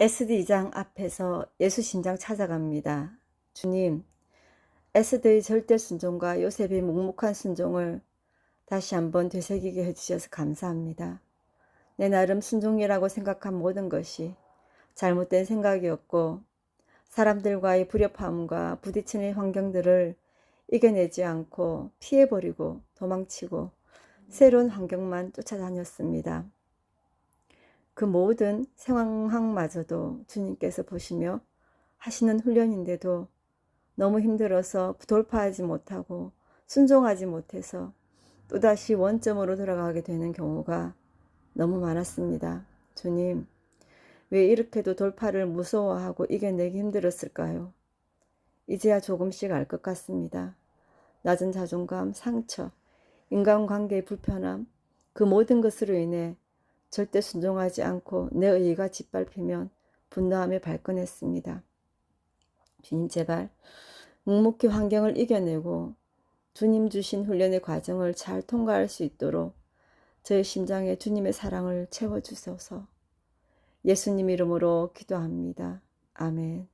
SD장 앞에서 예수 심장 찾아갑니다. 주님, 에스더의 절대 순종과 요셉의 묵묵한 순종을 다시 한번 되새기게 해주셔서 감사합니다. 내 나름 순종이라고 생각한 모든 것이 잘못된 생각이었고 사람들과의 불협화음과 부딪히는 환경들을 이겨내지 않고 피해버리고 도망치고 새로운 환경만 쫓아다녔습니다. 그 모든 상황마저도 주님께서 보시며 하시는 훈련인데도 너무 힘들어서 돌파하지 못하고 순종하지 못해서 또다시 원점으로 돌아가게 되는 경우가 너무 많았습니다. 주님, 왜 이렇게도 돌파를 무서워하고 이겨내기 힘들었을까요? 이제야 조금씩 알 것 같습니다. 낮은 자존감, 상처, 인간관계의 불편함, 그 모든 것으로 인해 절대 순종하지 않고 내 의의가 짓밟히면 분노함에 발끈했습니다. 주님 제발 묵묵히 환경을 이겨내고 주님 주신 훈련의 과정을 잘 통과할 수 있도록 저의 심장에 주님의 사랑을 채워주소서 예수님 이름으로 기도합니다. 아멘.